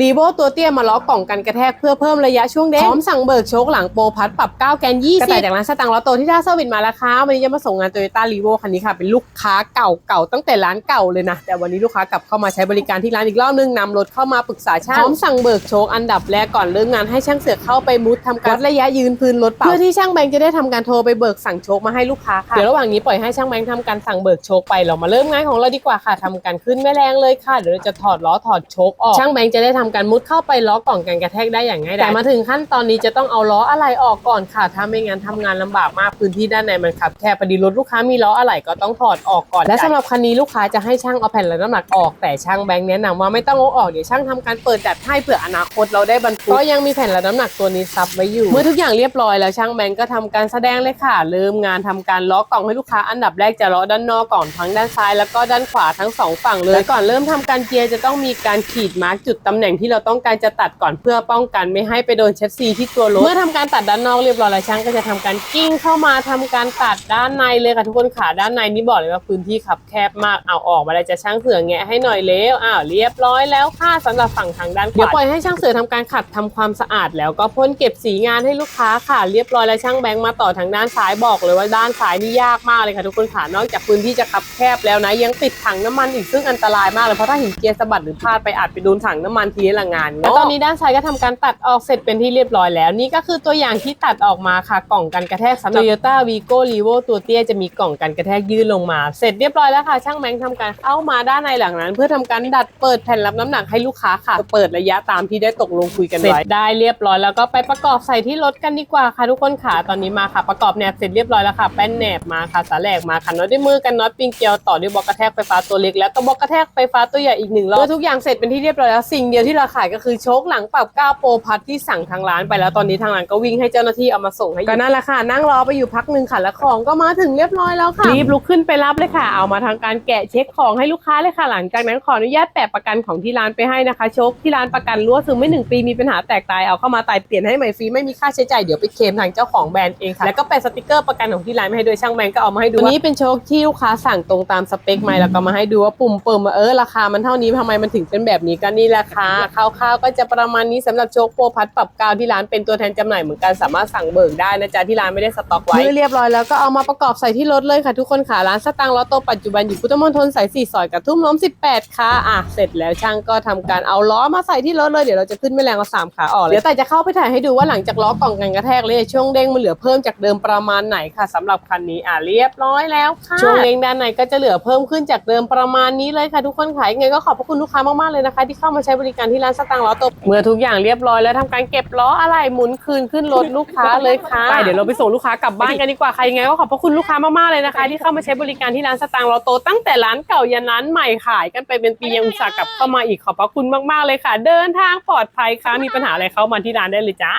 รีโวตัวเตี้ยมาล็อกกล่องกันกระแทกเพื่อเพิ่มระยะช่วงเด้งพร้อมสั่งเบิกโชคหลังโปรพัดปรับ 9 แกน 20กระต่ายจากร้านสตังค์ล้อโตที่ท่าเซอร์วิสมาแล้วค่ะวันนี้จะมาส่งงานโตโยต้ารีโวคันนี้ค่ะ เป็นลูกค้าเก่าเก่าตั้งแต่ร้านเก่าเลยนะ แต่วันนี้ลูกค้ากลับเข้ามาใช้บริการที่ร้านอีกรอบนึงนำรถเข้ามาปรึกษาช่างพร้อมสั่งเบิกโชคอันดับแรกก่อนเริ่มงานให้ช่างเสือกเข้าไปมุดทำการวัดระยะยืนพื้นรถเปล่าเพื่อที่ช่างแบงค์จะได้ทำการโทรไปเบิกสั่งโชคมาให้ลูกค้าค่ะเดี๋ยวระหว่างนี้ปล่อยให้ช่างแบงค์ทำการสั่งเบิกโชคไปเรามาเริ่มงานของเราดีกว่าค่ะทำการขึ้นแม่แรงเลยค่ะเดี๋ยวเราจะถอดล้อถอดโชคออกช่างแบงค์จะได้ทำการมุดเข้าไปล้อกล่องกันกระแทกได้อย่างง่ายดายแต่มาถึงขั้นตอนนี้จะต้องเอาล้ออะไรออกก่อนค่ะถ้าไม่งั้นทำงานลำบากมากพื้นที่ด้านในมันขับแคบพอดีรถลูกค้ามีล้ออะไรก็ต้องถอดออกก่อน และสำหรับคันนี้ลูกค้าจะให้ช่างเอาแผ่นรับน้ำหนักออกแต่ช่างแบงค์แนะนำว่าไม่ต้องเอาออกเดี๋ยวช่างทำการเปิดจัดให้เผื่ออนาคตเราได้บรรทุกก็ยังมีแผ่นรับน้ำหนักตัวนี้ซับไว้อยู่ เมื่อทุกอย่างเรียบร้อยแล้วช่างแบงค์ก็ทำการแสดงเลยค่ะ เริ่มงานทำการล้อกล่องให้ลูกค้าอันดับแรกจะล้อด้านนอกก่อนทั้งด้านซ้าย แล้วก็ด้านขวาทั้งสองฝั่งเลยและก่อนเริ่มทำการเกียร์จะต้องมีการขีดมาร์กจุดตำแหน่งที่เราต้องการจะตัดก่อนเพื่อป้องกันไม่ให้ไปโดนเชสซีที่ตัวรถเมื่อทำการตัดด้านนอกเรียบร้อยแล้วช่างก็จะทำการกิ้งเข้ามาทำการตัดด้านในเลยค่ะทุกคนขาด้านในนี่บอกเลยว่าพื้นที่ขับแคบมากเอาออกมาแล้วจะช่างเสือแงะให้หน่อยเร็วอ้าวเรียบร้อยแล้วค่ะสำหรับฝั่งทางด้านขวาเดี๋ยวปล่อยให้ช่างเสือทำการขัดทำความสะอาด แล้วก็พ่นเก็บสีงานให้ลูกค้าค่ะเรียบร้อยแล้วช่างแบงค์มาต่อทางด้านซ้ายบอกเลยว่าด้านซ้ายนี่ยากมากเลยค่ะทุกคนขานอกจากพื้นที่จะขับแคบแล้วนะยังติดถังน้ำมันอีกซึ่งอันตรายมากเลยเพราะถ้าหินเกียร์สะบัดหรือพลาดไปอาจไปโดนถังน้ำมันทีนี้ละงานแล้วตอนนี้ด้านซ้ายก็ทำการตัดออกเสร็จเป็นที่เรียบร้อยแล้ว นี่ก็คือตัวอย่างที่ตัดออกมาค่ะกล่องกันกระแทกสำหรับ Toyota Vigo Revo ตัวเตี้ยจะมีกล่องกันกระแทกยื่นลงมา เสร็จเรียบร้อยแล้วค่ะ ช่างแบงค์ทำการเข้ามาด้านในหลังนั้น เพื่อทำการดัดเปิดแผ่นรับน้ำหนักให้ลูกค้าค่ะ เปิดระยะตามที่ได้ตกลงคุยกันไว้ได้เรียบร้อยแล้วก็ไปประกอบใส่ที่รถกันดีกว่าค่ะทุกคนค่ะตอนนี้มาค่ะ ประกอบแหนบเสร็จเรียบร้อยแล้วค่ะแป้นแหนบมาค่ะสาแหลกมาค่ะน็อตด้วยมือกันน็อตปิงเกลียวต่อด้วยบล็อกกระแทกไฟฟ้าตัวเล็กแล้วก็บล็อกกระแทกไฟฟ้าตัวใหญ่อีกหนึ่งรอบเมื่อทุกอย่างเสร็จเป็นที่เรียบร้อยแล้วสิ่งเดียวที่เราขายก็คือโชคหลังปรับ9โปรพัทที่สั่งทางร้านไปแล้วตอนนี้ทางร้านก็วิ่งให้เจ้าหน้าที่เอามาส่งให้ก็นั่นแหละค่ะนั่งรอไปอยู่พักหนึ่งค่ะแล้วของก็มาถึงเรียบร้อยแล้วค่ะรีบลุกขึ้นไปรับเลยค่ะ เอามาทางการแกะเช็คของให้ลูกค้าเลยค่ะหลังจากนั้นขออนุญาตแปะประกันของที่ร้านไปให้นะคะโชคที่ร้านประกันรั่วซึมไม่หนึ่งปีมีปัญหาแตกตายเอาเข้ามาตายเปลี่ยนให้ใหม่ฟรีไม่มีค่าใช้จ่ายเดี๋ยวไปเคลมทางเจ้าของแบรนด์เองค่ะแล้วก็แปะสติกเกอร์ประกันของที่ร้านมาให้ด้วยช่างแบรนด์ก็เอามาให้ดูตัวนี้เป็นโชคที่ลูกค้าสั่งตรงตามสเปคไหมแล้วก็มาให้ดูว่าปุ่มเปิมว่าเออราคามันเท่านี้ทำไมมันถึงเป็นแบบนี้ก็นี่แหละค่ะคร่าวๆก็จะประมาณนี้สำหรับโชคโปรพัดปรับกาวที่ร้านเป็นตัวแทนจำหน่ายเหมือนกันสามารถสั่งเบิกได้นะจ๊ะที่ร้านไม่ได้สต็อกไว้เรียบร้อยแล้วก็เอามาประกอบใส่ที่รถเลยค่ะทุกคนค่ะร้านสตางค์ลอตโตปัจจุบันอยู่พุทธมณฑลสายสี่ซอยกับทุ่มล้ม18 ค่ะอะเสร็จแล้วช่างก็ทำการเอาล้อมาใส่ที่รถเลยเดี๋ยวเราจะขึ้นแม่แรงเอาสามขาออกเลยเดี๋ยวแต่จะเข้าไปถ่ายให้ดูว่าหลังจากล้อกล่องกันกระแทกเลยช่วงเด้งมันเหลือเพิ่มจากเดิมประมาณไหนค่ะสำหรับคันนี้อะเรียบร้อยแล้วค่ะช่วงเด้งด้านในก็จะเหลือเพิ่มขึ้นจากเดิมประมาณนี้เลยค่ะทุกคนค่ะยังไงก็ขอบพระคุณลูกค้ามากๆเลยนะคะ ที่เข้ามาใช้บริการที่ร้านสตางค์ล้อโตเมื่อทุกอย่างเรียบร้อยแล้วทำการเก็บล้ออะไรหมุนคืนขึ้นรถลูกค้าเลยค่ะไปเดี๋ยวเราไปส่งลูกค้ากลับบ้านกันดีกว่าใครยังไงก็ขอบพระคุณลูกค้ามากๆเลยนะคะ ที่เข้ามาใช้บริการที่ร้านสตางค์ล้อโตตั้งแต่ร้านเก่ายันร้านใหม่ขายกันไปเป็นปียังอุตส่าห์กลับเข้ามาอีกขอบพระคุณมากๆเลยค่ะ เดินทางปลอดภัยค่ะมีปัญหาอะไรเข้ามาที่ร้านได้เลยจ้า